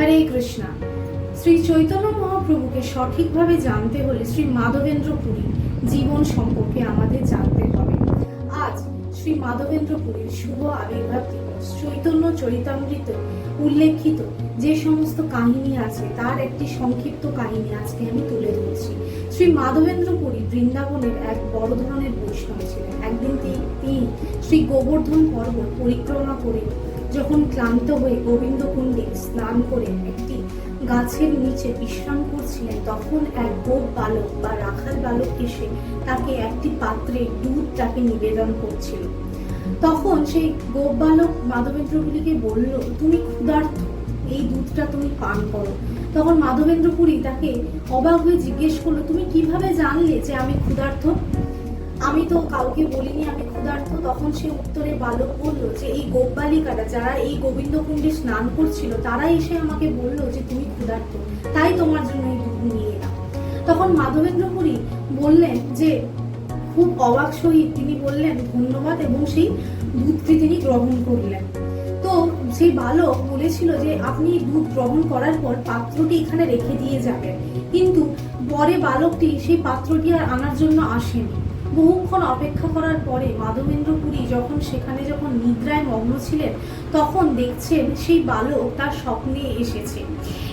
হরে কৃষ্ণা। শ্রী চৈতন্য মহাপ্রভুকে সঠিকভাবে জানতে হলে শ্রী মাধবেন্দ্র পুরী জীবন সম্পর্কে আমাদের জানতে হবে। আজ শ্রী মাধবেন্দ্র পুরীর শুভ আবির্ভাব দিবস। চৈতন্য চরিতামৃত উল্লেখিত যে সমস্ত কাহিনী আছে, তার একটি সংক্ষিপ্ত কাহিনী আজকে আমি তুলে ধরছি। শ্রী মাধবেন্দ্র পুরী বৃন্দাবনের এক বড় ধরনের বৈষ্ণব ছিলেন। একদিন তিনি শ্রী গোবর্ধন পর্বত পরিক্রমা করে যখন ক্লান্ত হয়ে গোবিন্দ কুণ্ডে স্নান করে একটি গাছের নিচে বিশ্রাম করছিলেন, তখন এক গোপ বালক বা রাখাল বালক এসে তাকে একটি পাত্রে দুধ তাকে নিবেদন করছিল। তখন সেই গোপ বালক মাধবেন্দ্রপুরীকে বলল, তুমি ক্ষুধার্ত, এই দুধটা তুমি পান করো। তখন মাধবেন্দ্রপুরী তাকে অবাক হয়ে জিজ্ঞেস করল, তুমি কীভাবে জানলে যে আমি ক্ষুধার্ত? আমি তো কাউকে বলিনি, আমি ক্ষুধার্ত। তখন সে উত্তরে বালক বলল যে, এই গোপ বালিকারা যারা এই গোবিন্দ কুণ্ডে স্নান করছিল তারা এসে আমাকে বলল যে, তুমি ক্ষুধার্ত। তাই তোমার জন্য এই দুধ নিয়ে এলাম। তখন মাধবেন্দ্রপুরী বললেন যে, খুব অবাক সহিত তিনি বললেন, ধন্যবাদ। এবং সেই দুধটি তিনি গ্রহণ করলেন। তো সেই বালক বলেছিল যে, আপনি দুধ গ্রহণ করার পর পাত্রটি এখানে রেখে দিয়ে যাবেন। কিন্তু পরে বালকটি সেই পাত্রটি আর আনার জন্য আসেনি। বহুক্ষণ অপেক্ষা করার পরে মাধবেন্দ্র পুরী যখন সেখানে যখন নিদ্রায় মগ্ন ছিলেন, তখন দেখছেন সেই বালক তার স্বপ্নে এসেছে।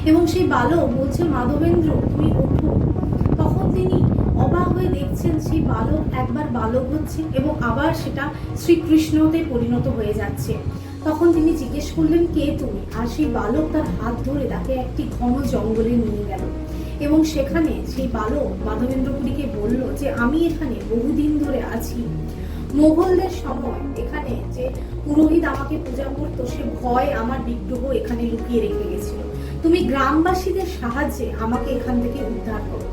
এবং সেই বালক বলছে, মাধবেন্দ্র, তুমি ওঠো। তখন তিনি অবাক হয়ে দেখছেন সেই বালক একবার বালক হচ্ছে এবং আবার সেটা শ্রীকৃষ্ণতে পরিণত হয়ে যাচ্ছে। তখন তিনি জিজ্ঞেস করলেন, কে তুমি? আর সেই বালক তার হাত ধরে তাকে একটি ঘন জঙ্গলে নিয়ে গেল। এবং সেখানে সেই বালক মাধবেন্দ্রপুরীকে বলল যে, আমি এখানে বহুদিন ধরে আছি। মোগলদের সময় এখানে যে পুরোহিত আমাকে পূজা করতো, সে ভয় আমার বিগ্রহ এখানে লুকিয়ে রেখে গেছিল। তুমি গ্রামবাসীদের সাহায্যে আমাকে এখান থেকে উদ্ধার করো।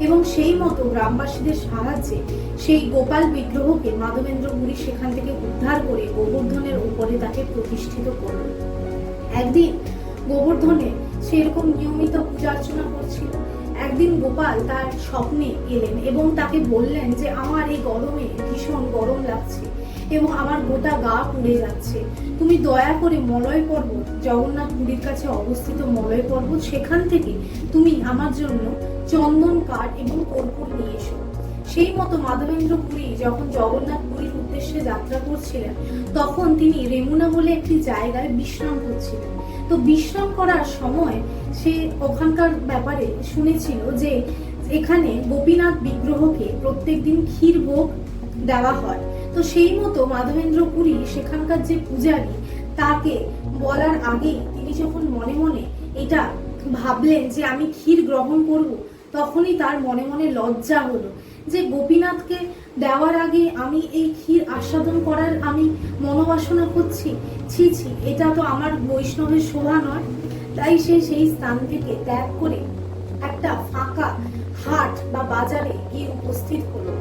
এবং সেই মতো গ্রামবাসীদের সাহায্যে সেই গোপাল বিগ্রহকে মাধবেন্দ্র পুরী সেখান থেকে উদ্ধার করে গোবর্ধনের উপরে তাকে প্রতিষ্ঠিত করল। একদিন গোবর্ধনে সেরকম নিয়মিত পূজা অর্চনা করছিল। একদিন গোপাল তার স্বপ্নে এলেন এবং তাকে বললেন যে, আমার এই গরমে ভীষণ গরম লাগছে এবং আমার গোটা গা পুড়ে যাচ্ছে। তুমি দয়া করে মলয় পর্বত, জগন্নাথ পুরীর কাছে অবস্থিত মলয় পর্বত, সেখান থেকে তুমি আমার জন্য চন্দন কাঠ এবং কর্পূর নিয়ে এসো। সেই মতো মাধবেন্দ্র পুরী যখন জগন্নাথ পুরীর উদ্দেশ্যে যাত্রা করছিলেন, তখন তিনি রেমুনা বলে একটি জায়গায় বিশ্রাম করছিলেন। তো বিশ্রাম করার সময় সে ওখানকার ব্যাপারে শুনেছিল যে এখানে গোপীনাথ বিগ্রহকে প্রত্যেকদিন ক্ষীর ভোগ দেওয়া হয়। তো সেই মতো মাধবেন্দ্র পুরী সেখানকার যে পূজারী, তাকে বলার আগেই তিনি যখন মনে মনে এটা ভাবলেন যে আমি ক্ষীর গ্রহণ করব, তখনই তার মনে মনে লজ্জা হলো। যে গোপীনাথকে দেওয়ার আগে আমি এই ক্ষীর আস্বাদন করার আমি মনোবাসনা করছি। ছি ছি, এটা তো আমার বৈষ্ণবের শোভা নয়। তাই সে সেই স্থান থেকে ত্যাগ করে একটা ফাঁকা হাট বা বাজারে গিয়ে উপস্থিত হলো।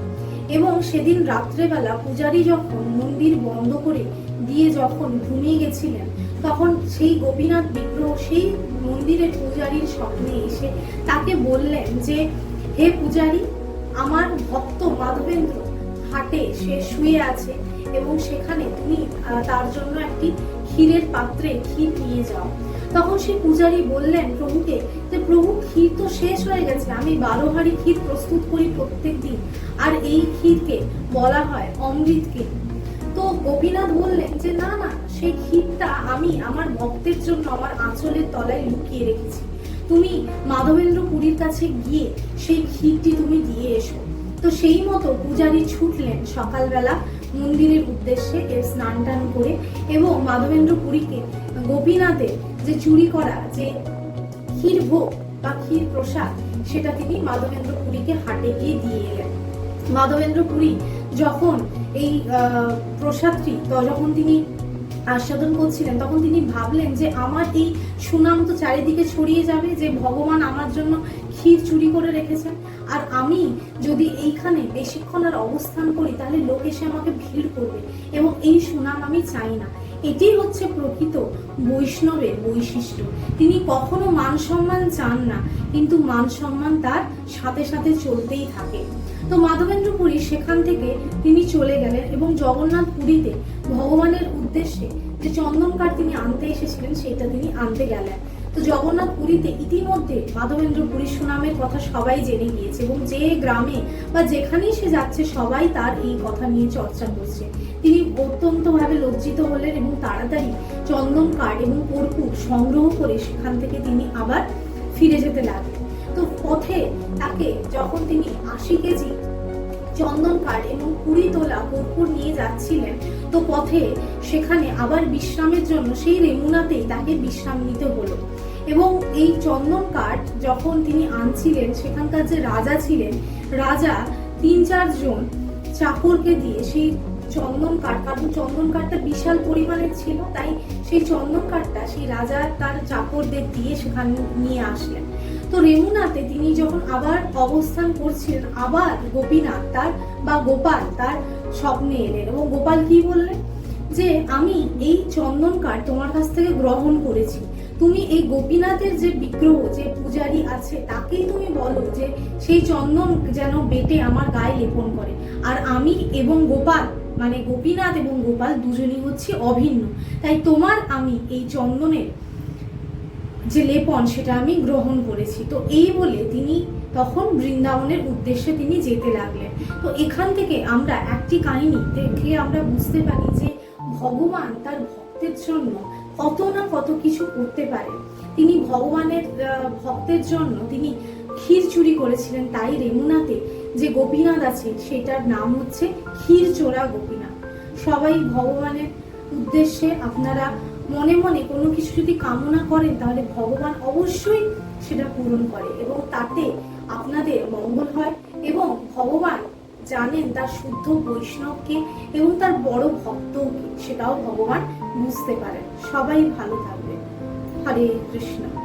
এবং সেদিন রাত্রেবেলা পূজারী যখন মন্দির বন্ধ করে দিয়ে যখন ঘুমিয়ে গেছিলেন, তখন সেই গোপীনাথ বিগ্রহ, সেই মন্দিরের পূজারীর স্বপ্নে এসে তাকে বললেন যে, হে পূজারী আমার ভক্ত মাধবেন্দ্র হাটে সে শুয়ে আছে এবং সেখানে তুমি তার জন্য একটি ক্ষীরের পাত্রে ক্ষীর নিয়ে যাও। তখন সেই পূজারী বললেন, প্রভুকে যে প্রভু ক্ষীর তো শেষ হয়ে গেছে। আমি বারো হাড়ি ক্ষীর প্রস্তুত করি প্রত্যেক দিন। আর এই ক্ষীরকে বলা হয় অমৃত ক্ষীর। তো গোপীনাথ বললেন যে, না না, সেই ক্ষীরটা আমি আমার ভক্তের জন্য আমার আঁচলের তলায় লুকিয়ে রেখেছি। তুমি মাধবেন্দ্র পুরীর কাছে গিয়ে সেই ক্ষীরটি তুমি দিয়ে এসো। তো সেই মতো পূজারী ছুটলেন সকালবেলা মন্দিরের উদ্দেশ্যে এর স্নান টান করে এবং মাধবেন্দ্র পুরীকে গোপীনাথের যে চুরি করা, যে ক্ষীর ভোগ বা ক্ষীর প্রসাদ, সেটা তিনি মাধবেন্দ্র পুরীকে হাটে গিয়ে দিয়ে এলেন। মাধবেন্দ্র পুরী যখন এই প্রসাদটি যখন তিনি আস্বাদন করছিলেন, তখন তিনি ভাবলেন যে আমার এই সুনাম তো চারিদিকে ছড়িয়ে যাবে, যে ভগবান আমার জন্য ক্ষীর চুরি করে রেখেছেন। আর আমি যদি এইখানে বেশিক্ষণ আর অবস্থান করি, তাহলে লোক এসে আমাকে ভিড় করবে এবং এই সুনাম আমি চাই না। এটাই হচ্ছে প্রকৃত বৈষ্ণবের বৈশিষ্ট্য। তিনি কখনো মান সম্মান চান না, কিন্তু মান সম্মান তার সাথে সাথে চলতেই থাকে। তো মাধবেন্দ্র পুরী সেখান থেকে তিনি চলে গেলেন এবং জগন্নাথ পুরীতে ভগবানের উদ্দেশ্যে যে চন্দন কাঠ তিনি আনতে এসেছিলেন, সেটা তিনি আনতে গেলেন। তো জগন্নাথ পুরীতে ইতিমধ্যে মাধবেন্দ্র পুরীর সুনামের কথা সবাই জেনে গিয়েছে এবং যে গ্রামে বা যেখানেই সে যাচ্ছে, সবাই তার এই কথা নিয়ে চর্চা করছে। তিনি অত্যন্তভাবে লজ্জিত হলেন এবং তাড়াতাড়ি চন্দন কাঠ এবং কর্পূর সংগ্রহ করে সেখান থেকে তিনি আবার ফিরে যেতে লাগলেন। তো পথে তাকে যখন তিনি আশি কেজি চন্দন কাঠ এবং কুড়ি তোলা কর্পূর নিয়ে যাচ্ছিলেন, তো পথে সেখানে আবার বিশ্রামের জন্য সেই রেমুনাতেই তাকে বিশ্রাম নিতে হলো। এবং এই চন্দন কাঠ যখন তিনি আনছিলেন, সেখানকার যে রাজা ছিলেন, রাজা তিন চারজন চাকরকে দিয়ে সেই চন্দন কাঠ কারণ চন্দন কাঠটা বিশাল পরিমাণের ছিল, তাই সেই চন্দন কাঠটা সেই রাজা তার চাকরদের দিয়ে সেখানে নিয়ে আসলেন। তো রেমুনাতে তিনি যখন আবার অবস্থান করছিলেন, আবার গোপীনাথ তার বা গোপাল তার স্বপ্নে এলেন এবং গোপাল কি বললেন? যে আমি এই চন্দন কাঠ তোমার কাছ থেকে গ্রহণ করেছি। তুমি এই গোপীনাথের যে বিগ্রহ, যে পূজারী আছে, তাকেই তুমি বলো যে সেই চন্দন যেন বেটে আমার গায়ে লেপন করে। আর আমি এবং গোপাল মানে গোপীনাথ এবং গোপাল দুজনই হচ্ছে অভিন্ন। তাই তোমার আমি এই চন্দনের যে লেপন, সেটা আমি গ্রহণ করেছি। তো এই বলে তিনি তখন বৃন্দাবনের উদ্দেশ্যে তিনি যেতে লাগলেন। তো এখান থেকে আমরা একটি কাহিনী দেখে আমরা বুঝতে পারি যে ভগবান তার ভক্তের জন্য কত না কত কিছু করতে পারে। তিনি ভগবানের ভক্তের জন্য তিনি ক্ষীর চুরি করেছিলেন তাই রেমুনাতে যে গোপীনাথ আছে, সেটার নাম হচ্ছে ক্ষীর চোরা গোপীনাথ। সবাই ভগবানের উদ্দেশ্যে আপনারা মনে মনে কোনো কিছু যদি কামনা করেন, তাহলে ভগবান অবশ্যই সেটা পূরণ করে এবং তাতে আপনাদের মঙ্গল হয় এবং ভগবান জানেন তার শুদ্ধ বৈষ্ণবকে এবং তার বড় ভক্তকে, সেটাও ভগবান বুঝতে পারেন। সবাই ভালো থাকবে হরে কৃষ্ণ।